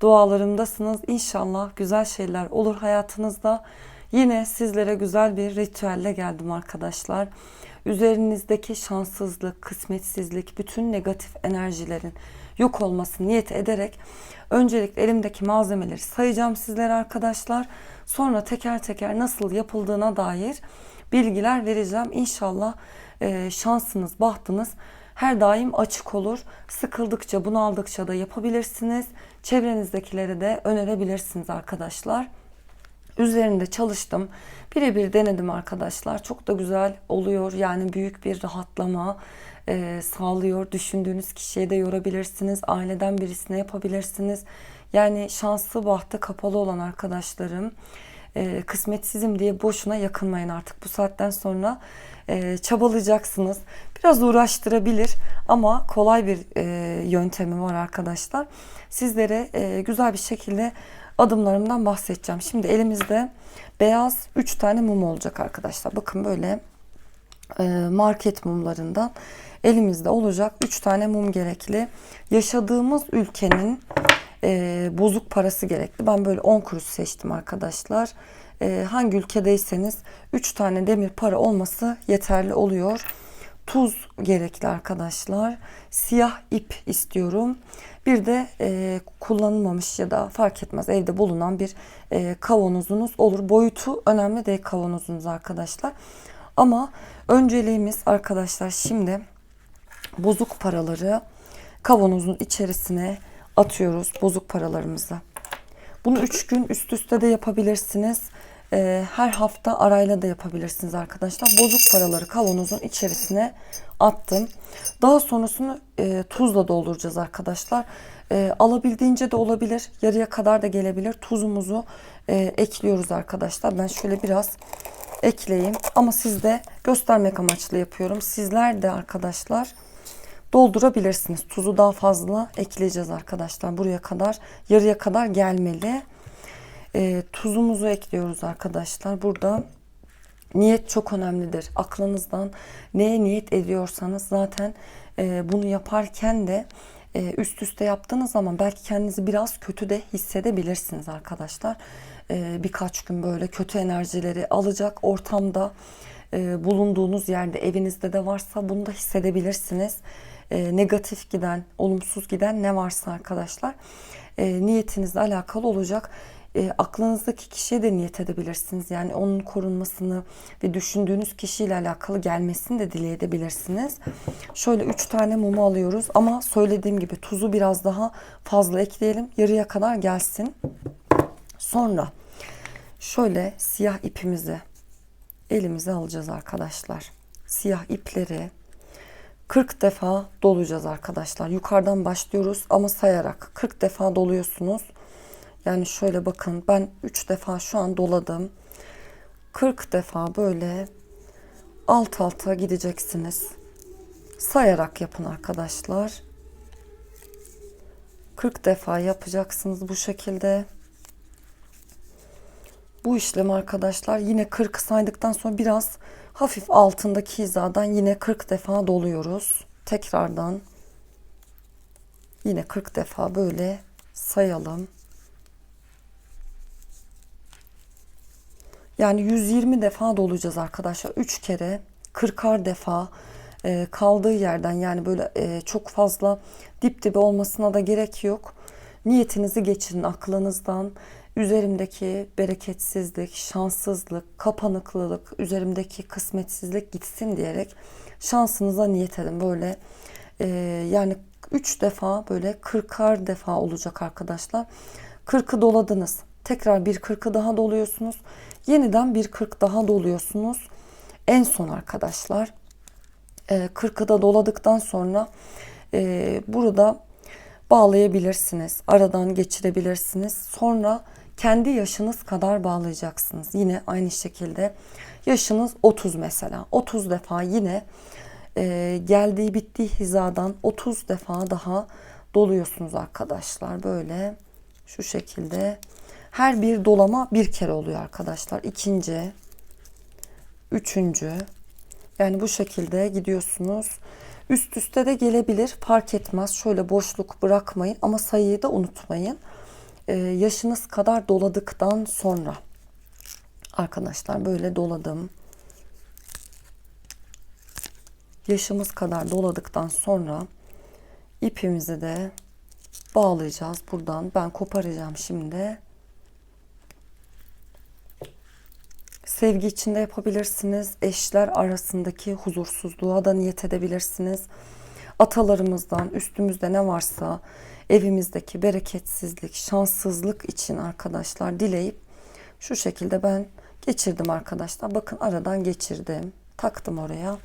dualarımdasınız. İnşallah güzel şeyler olur hayatınızda. Yine sizlere güzel bir ritüelle geldim arkadaşlar. Üzerinizdeki şanssızlık, kısmetsizlik, bütün negatif enerjilerin yok olmasını niyet ederek öncelikle elimdeki malzemeleri sayacağım sizlere arkadaşlar. Sonra teker teker nasıl yapıldığına dair bilgiler vereceğim. İnşallah şansınız, bahtınız her daim açık olur. Sıkıldıkça, bunaldıkça da yapabilirsiniz. Çevrenizdekilere de önerebilirsiniz arkadaşlar. Üzerinde çalıştım. Birebir denedim arkadaşlar. Çok da güzel oluyor. Yani büyük bir rahatlama e, sağlıyor. Düşündüğünüz kişiye de yorabilirsiniz. Aileden birisine yapabilirsiniz. Yani şanslı bahtı kapalı olan arkadaşlarım e, kısmetsizim diye boşuna yakınmayın artık. Bu saatten sonra e, çabalayacaksınız. Biraz uğraştırabilir ama kolay bir e, yöntemi var arkadaşlar. Sizlere e, güzel bir şekilde adımlarımdan bahsedeceğim. Şimdi elimizde beyaz 3 tane mum olacak arkadaşlar. Bakın böyle e, market mumlarından elimizde olacak 3 tane mum gerekli. Yaşadığımız ülkenin e, bozuk parası gerekli. Ben böyle 10 kuruş seçtim arkadaşlar. E, hangi ülkedeyseniz 3 tane demir para olması yeterli oluyor. Tuz gerekli arkadaşlar. Siyah ip istiyorum. Bir de e, kullanılmamış ya da fark etmez evde bulunan bir e, kavanozunuz olur. Boyutu önemli değil kavanozunuz arkadaşlar. Ama önceliğimiz arkadaşlar şimdi bozuk paraları kavanozun içerisine atıyoruz bozuk paralarımızı. Bunu 3 gün üst üste de yapabilirsiniz. Ee, her hafta arayla da yapabilirsiniz arkadaşlar. Bozuk paraları kavanozun içerisine attım. Daha sonrasını e, tuzla dolduracağız arkadaşlar. E, alabildiğince de olabilir. Yarıya kadar da gelebilir. Tuzumuzu e, ekliyoruz arkadaşlar. Ben şöyle biraz ekleyeyim. Ama sizde göstermek amaçlı yapıyorum. Sizler de arkadaşlar doldurabilirsiniz. Tuzu daha fazla ekleyeceğiz arkadaşlar. Buraya kadar yarıya kadar gelmeli. E, tuzumuzu ekliyoruz arkadaşlar. Burada niyet çok önemlidir. Aklınızdan neye niyet ediyorsanız zaten e, bunu yaparken de e, üst üste yaptığınız zaman belki kendinizi biraz kötü de hissedebilirsiniz arkadaşlar. E, birkaç gün böyle kötü enerjileri alacak ortamda e, bulunduğunuz yerde evinizde de varsa bunu da hissedebilirsiniz. E, negatif giden, olumsuz giden ne varsa arkadaşlar e, niyetinizle alakalı olacak. E, aklınızdaki kişiye de niyet edebilirsiniz. Yani onun korunmasını ve düşündüğünüz kişiyle alakalı gelmesini de dileyebilirsiniz. Şöyle 3 tane mumu alıyoruz ama söylediğim gibi tuzu biraz daha fazla ekleyelim. Yarıya kadar gelsin. Sonra şöyle siyah ipimizi elimize alacağız arkadaşlar. Siyah ipleri 40 defa dolacağız arkadaşlar. Yukarıdan başlıyoruz ama sayarak 40 defa doluyorsunuz. Yani şöyle bakın ben 3 defa şu an doladım. 40 defa böyle alt alta gideceksiniz. Sayarak yapın arkadaşlar. 40 defa yapacaksınız bu şekilde. Bu işlem arkadaşlar yine 40 saydıktan sonra biraz hafif altındaki hizadan yine 40 defa doluyoruz. Tekrardan yine 40 defa böyle sayalım. Yani 120 defa dolacağız arkadaşlar. 3 kere 40'ar defa e, kaldığı yerden yani böyle e, çok fazla dip dibe olmasına da gerek yok. Niyetinizi geçirin aklınızdan. Üzerimdeki bereketsizlik, şanssızlık, kapanıklılık, üzerimdeki kısmetsizlik gitsin diyerek şansınıza niyet edin. Böyle e, yani 3 defa böyle 40'ar defa olacak arkadaşlar. 40'ı doladınız. Tekrar bir 40'ı daha doluyorsunuz. Yeniden bir 40 daha doluyorsunuz. En son arkadaşlar 40'ı da doladıktan sonra e, burada bağlayabilirsiniz. Aradan geçirebilirsiniz. Sonra kendi yaşınız kadar bağlayacaksınız. Yine aynı şekilde yaşınız 30 mesela. 30 defa yine e, geldiği bittiği hizadan 30 defa daha doluyorsunuz arkadaşlar. Böyle şu şekilde her bir dolama bir kere oluyor arkadaşlar. İkinci, üçüncü yani bu şekilde gidiyorsunuz. Üst üste de gelebilir fark etmez. Şöyle boşluk bırakmayın ama sayıyı da unutmayın. Ee, yaşınız kadar doladıktan sonra arkadaşlar böyle doladım. Yaşımız kadar doladıktan sonra ipimizi de bağlayacağız buradan. Ben koparacağım şimdi. Sevgi içinde yapabilirsiniz. Eşler arasındaki huzursuzluğa da niyet edebilirsiniz. Atalarımızdan üstümüzde ne varsa evimizdeki bereketsizlik, şanssızlık için arkadaşlar dileyip şu şekilde ben geçirdim arkadaşlar. Bakın aradan geçirdim. Taktım oraya.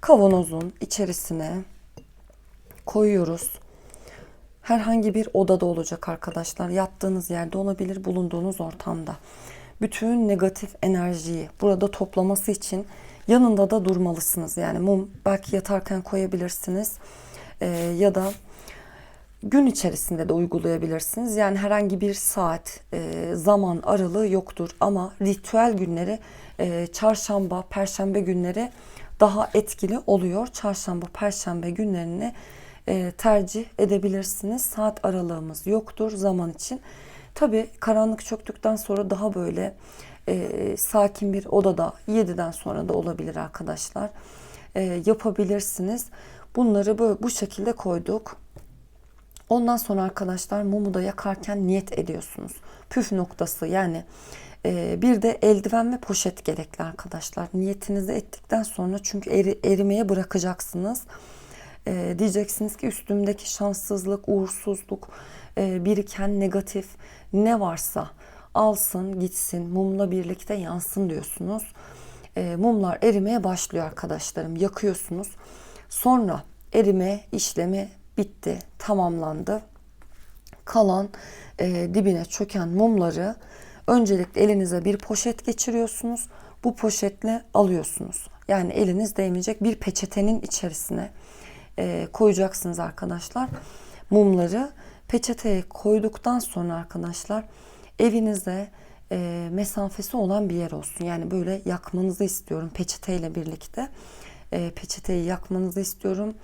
Kavanozun içerisine koyuyoruz. Herhangi bir odada olacak arkadaşlar. Yattığınız yerde olabilir, bulunduğunuz ortamda. Bütün negatif enerjiyi burada toplaması için yanında da durmalısınız. Yani mum belki yatarken koyabilirsiniz. Ee, ya da gün içerisinde de uygulayabilirsiniz. Yani herhangi bir saat, e, zaman aralığı yoktur. Ama ritüel günleri e, çarşamba, perşembe günleri daha etkili oluyor. Çarşamba, perşembe günlerini e, tercih edebilirsiniz. Saat aralığımız yoktur zaman için. Tabi karanlık çöktükten sonra daha böyle e, sakin bir odada 7'den sonra da olabilir arkadaşlar. E, yapabilirsiniz. Bunları böyle bu şekilde koyduk. Ondan sonra arkadaşlar mumu da yakarken niyet ediyorsunuz. Püf noktası yani e, bir de eldiven ve poşet gerekli arkadaşlar. Niyetinizi ettikten sonra çünkü eri, erimeye bırakacaksınız. E, diyeceksiniz ki üstümdeki şanssızlık, uğursuzluk, e, biriken negatif ne varsa alsın gitsin mumla birlikte yansın diyorsunuz. E, mumlar erimeye başlıyor arkadaşlarım. Yakıyorsunuz. Sonra erime işlemi bitti, tamamlandı. Kalan e, dibine çöken mumları öncelikle elinize bir poşet geçiriyorsunuz. Bu poşetle alıyorsunuz. Yani eliniz değmeyecek bir peçetenin içerisine e, koyacaksınız arkadaşlar. Mumları peçeteye koyduktan sonra arkadaşlar evinize e, mesafesi olan bir yer olsun. Yani böyle yakmanızı istiyorum peçeteyle birlikte. E, peçeteyi yakmanızı istiyorum.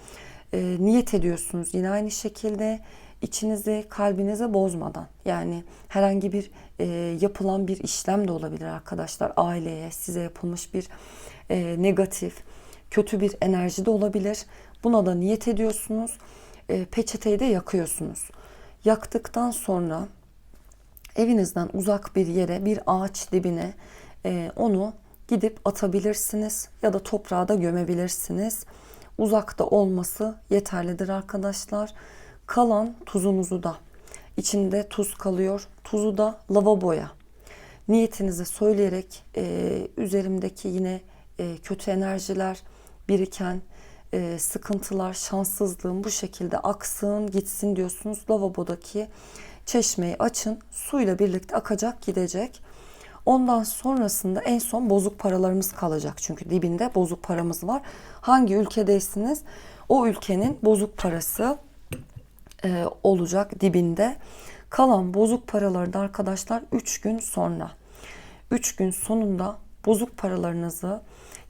E, niyet ediyorsunuz yine aynı şekilde içinizi kalbinize bozmadan yani herhangi bir e, yapılan bir işlem de olabilir arkadaşlar aileye size yapılmış bir e, negatif kötü bir enerji de olabilir buna da niyet ediyorsunuz e, peçeteyi de yakıyorsunuz yaktıktan sonra evinizden uzak bir yere bir ağaç dibine e, onu gidip atabilirsiniz ya da toprağa da gömebilirsiniz uzakta olması yeterlidir arkadaşlar. Kalan tuzunuzu da içinde tuz kalıyor. Tuzu da lavaboya. Niyetinizi söyleyerek e, üzerimdeki yine e, kötü enerjiler biriken e, sıkıntılar, şanssızlığım bu şekilde aksın, gitsin diyorsunuz. Lavabodaki çeşmeyi açın. Suyla birlikte akacak, gidecek. Ondan sonrasında en son bozuk paralarımız kalacak. Çünkü dibinde bozuk paramız var. Hangi ülkedeysiniz? O ülkenin bozuk parası e, olacak dibinde. Kalan bozuk paraları da arkadaşlar 3 gün sonra. 3 gün sonunda bozuk paralarınızı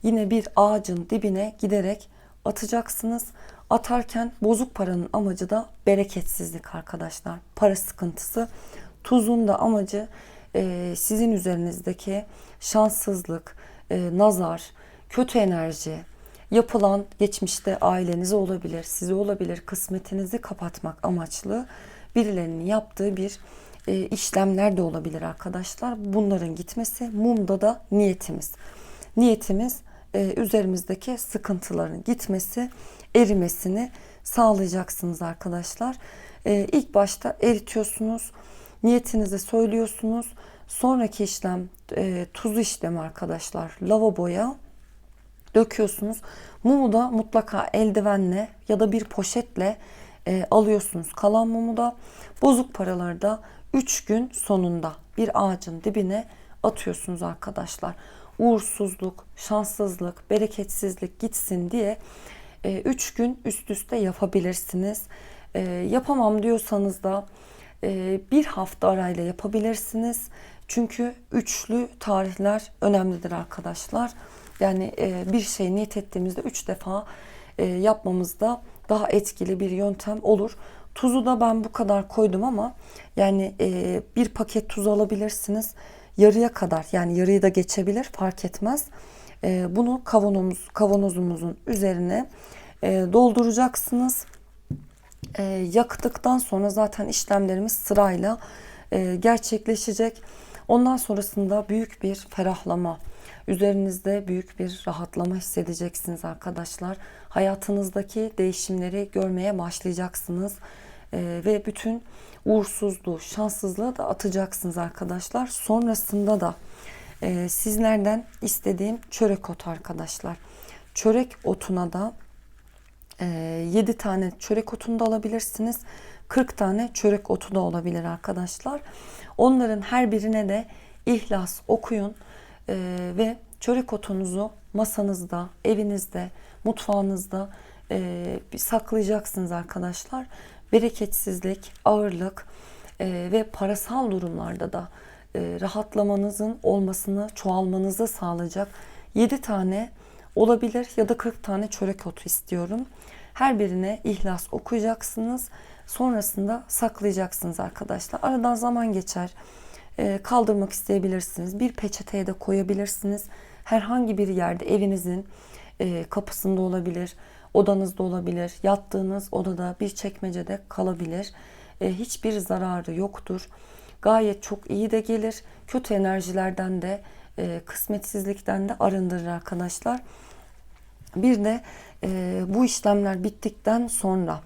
yine bir ağacın dibine giderek atacaksınız. Atarken bozuk paranın amacı da bereketsizlik arkadaşlar. Para sıkıntısı. Tuzun da amacı e, sizin üzerinizdeki şanssızlık, e, nazar, kötü enerji, yapılan geçmişte ailenize olabilir, size olabilir, kısmetinizi kapatmak amaçlı birilerinin yaptığı bir e, işlemler de olabilir arkadaşlar. Bunların gitmesi mumda da niyetimiz. Niyetimiz e, üzerimizdeki sıkıntıların gitmesi, erimesini sağlayacaksınız arkadaşlar. E, ilk başta eritiyorsunuz niyetinizi söylüyorsunuz. Sonraki işlem e, tuz işlemi arkadaşlar. Lavaboya döküyorsunuz. Mumu da mutlaka eldivenle ya da bir poşetle e, alıyorsunuz. Kalan mumu da bozuk paraları da 3 gün sonunda bir ağacın dibine atıyorsunuz arkadaşlar. Uğursuzluk, şanssızlık, bereketsizlik gitsin diye 3 gün üst üste yapabilirsiniz. E, yapamam diyorsanız da e, bir hafta arayla yapabilirsiniz. Çünkü üçlü tarihler önemlidir arkadaşlar. Yani e, bir şey niyet ettiğimizde üç defa e, yapmamızda daha etkili bir yöntem olur. Tuzu da ben bu kadar koydum ama yani e, bir paket tuz alabilirsiniz. Yarıya kadar yani yarıyı da geçebilir fark etmez. E, bunu kavanozumuz, kavanozumuzun üzerine e, dolduracaksınız. E, yaktıktan sonra zaten işlemlerimiz sırayla e, gerçekleşecek. Ondan sonrasında büyük bir ferahlama, üzerinizde büyük bir rahatlama hissedeceksiniz arkadaşlar. Hayatınızdaki değişimleri görmeye başlayacaksınız. E, ve bütün uğursuzluğu, şanssızlığı da atacaksınız arkadaşlar. Sonrasında da e, sizlerden istediğim çörek otu arkadaşlar. Çörek otuna da e, 7 tane çörek otunu da alabilirsiniz. 40 tane çörek otu da olabilir arkadaşlar. Onların her birine de ihlas okuyun e, ve çörek otunuzu masanızda, evinizde, mutfağınızda e, saklayacaksınız arkadaşlar. Bereketsizlik, ağırlık e, ve parasal durumlarda da e, rahatlamanızın olmasını, çoğalmanızı sağlayacak 7 tane olabilir ya da 40 tane çörek otu istiyorum. Her birine ihlas okuyacaksınız. Sonrasında saklayacaksınız arkadaşlar. Aradan zaman geçer. E, kaldırmak isteyebilirsiniz. Bir peçeteye de koyabilirsiniz. Herhangi bir yerde evinizin e, kapısında olabilir, odanızda olabilir, yattığınız odada bir çekmecede kalabilir. E, hiçbir zararı yoktur. Gayet çok iyi de gelir. Kötü enerjilerden de, e, kısmetsizlikten de arındırır arkadaşlar. Bir de e, bu işlemler bittikten sonra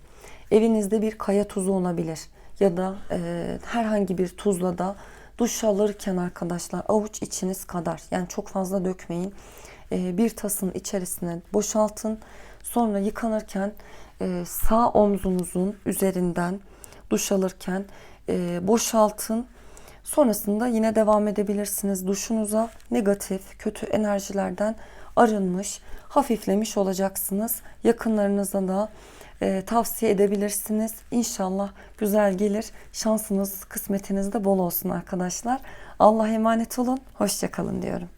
evinizde bir kaya tuzu olabilir ya da e, herhangi bir tuzla da duş alırken arkadaşlar avuç içiniz kadar yani çok fazla dökmeyin e, bir tasın içerisine boşaltın sonra yıkanırken e, sağ omzunuzun üzerinden duş alırken e, boşaltın sonrasında yine devam edebilirsiniz duşunuza negatif kötü enerjilerden arınmış hafiflemiş olacaksınız yakınlarınıza da e, tavsiye edebilirsiniz. İnşallah güzel gelir. Şansınız, kısmetiniz de bol olsun arkadaşlar. Allah'a emanet olun. Hoşçakalın diyorum.